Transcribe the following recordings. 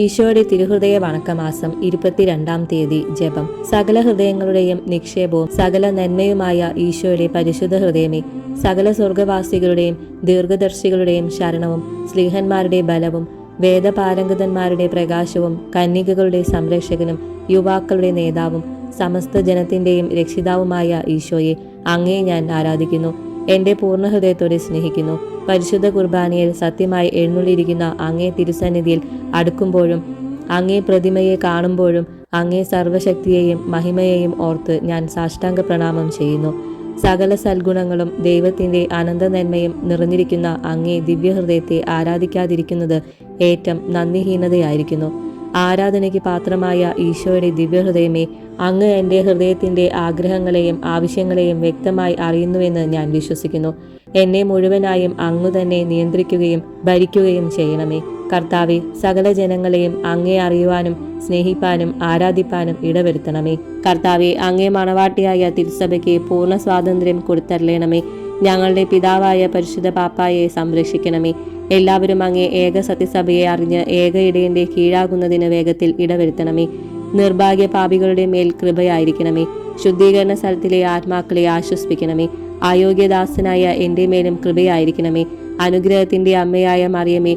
ഈശോയുടെ തിരുഹൃദയ വണക്കമാസം ഇരുപത്തിരണ്ടാം തീയതി ജപം. സകല ഹൃദയങ്ങളുടെയും നിക്ഷേപവും സകല നന്മയുമായ ഈശോയുടെ പരിശുദ്ധ ഹൃദയമേ സകല സ്വർഗവാസികളുടെയും ദീർഘദർശികളുടെയും ശരണവും സ്ലീഹന്മാരുടെ ബലവും വേദപാരംഗതന്മാരുടെ പ്രകാശവും കന്യകകളുടെ സംരക്ഷകനും യുവാക്കളുടെ നേതാവും സമസ്ത ജനത്തിന്റെയും രക്ഷിതാവുമായ ഈശോയെ അങ്ങേ ഞാൻ ആരാധിക്കുന്നു. എന്റെ പൂർണ ഹൃദയത്തോടെ സ്നേഹിക്കുന്നു. പരിശുദ്ധ കുർബാനയിൽ സത്യമായി എഴുന്നള്ളിയിരിക്കുന്ന അങ്ങേ തിരുസന്നിധിയിൽ അടുക്കുമ്പോഴും അങ്ങേ പ്രതിമയെ കാണുമ്പോഴും അങ്ങേ സർവശക്തിയെയും മഹിമയെയും ഓർത്ത് ഞാൻ സാഷ്ടാംഗ പ്രണാമം ചെയ്യുന്നു. സകല സൽഗുണങ്ങളും ദൈവത്തിന്റെ അനന്ത നന്മയും നിറഞ്ഞിരിക്കുന്ന അങ്ങേ ദിവ്യഹൃദയത്തെ ആരാധിക്കാതിരിക്കുന്നത് ഏറ്റവും നന്ദിഹീനതയായിരിക്കുന്നു. ആരാധനയ്ക്ക് പാത്രമായ ഈശോയുടെ ദിവ്യഹൃദയമേ അങ്ങ് എന്റെ ഹൃദയത്തിന്റെ ആഗ്രഹങ്ങളെയും ആവശ്യങ്ങളെയും വ്യക്തമായി അറിയുന്നുവെന്ന് ഞാൻ വിശ്വസിക്കുന്നു. എന്നെ മുഴുവനായും അങ്ങു തന്നെ നിയന്ത്രിക്കുകയും ഭരിക്കുകയും ചെയ്യണമേ. കർത്താവെ സകല ജനങ്ങളെയും അങ്ങേ അറിയുവാനും സ്നേഹിപ്പാനും ആരാധിപ്പാനും ഇടവരുത്തണമേ. കർത്താവെ അങ്ങേ മണവാട്ടിയായ തിരുസഭയ്ക്ക് പൂർണ സ്വാതന്ത്ര്യം കൊടുത്തരളയണമേ ഞങ്ങളുടെ പിതാവായ പരിശുദ്ധ പാപ്പായെ സംരക്ഷിക്കണമേ. എല്ലാവരും അങ്ങേ ഏക സത്യസഭയെ അറിഞ്ഞ് ഏക ഇടയന്റെ കീഴാകുന്നതിന് വേഗത്തിൽ ഇടവരുത്തണമേ. നിർഭാഗ്യ പാപികളുടെ മേൽ കൃപയായിരിക്കണമേ. ശുദ്ധീകരണ സ്ഥലത്തിലെ ആത്മാക്കളെ ആശ്വസിപ്പിക്കണമേ. അയോഗ്യദാസനായ എന്റെ മേലും കൃപയായിരിക്കണമേ. അനുഗ്രഹത്തിന്റെ അമ്മയായ മറിയമേ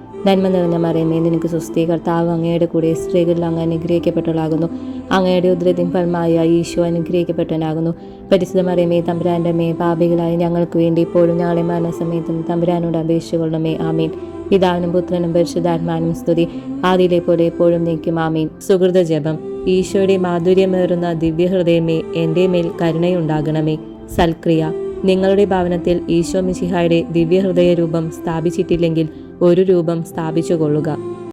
നന്മ നിറഞ്ഞ മറിയമേ നിനക്ക് സുസ്ഥി കർത്താവ് അങ്ങയുടെ കൂടെ സ്ത്രീകളിൽ അങ്ങ് അനുഗ്രഹിക്കപ്പെട്ടവളാകുന്നു. അങ്ങയുടെ ഉദ്രതിൻ ഫലമായ ഈശോ അനുഗ്രഹിക്കപ്പെട്ടവനാകുന്നു. പരിശുദ്ധ മറിയമേ തമ്പുരാന്റെ മേ പാപികളായ ഞങ്ങൾക്ക് വേണ്ടി ഇപ്പോഴും ഞങ്ങളെ മരണസമയത്തും തമ്പുരാനോട് അപേക്ഷിച്ചുകൊള്ളണമേ ആമീൻ. പിതാവിനും പുത്രനും പരിശുദ്ധാത്മാനും സ്തുതി. ആദിയിലെ പോലെ എപ്പോഴും നീക്കും ആമീൻ. സുഹൃത ജപം. ഈശോയുടെ മാധുര്യമേറുന്ന ദിവ്യഹൃദയമേ എന്റെ മേൽ കരുണയുണ്ടാകണമേ. സൽക്രിയ. നിങ്ങളുടെ ഭവനത്തിൽ ഈശോ മിശിഹായുടെ ദിവ്യഹൃദയ രൂപം സ്ഥാപിച്ചിട്ടില്ലെങ്കിൽ ഒരു രൂപം സ്ഥാപിച്ചു കൊള്ളുക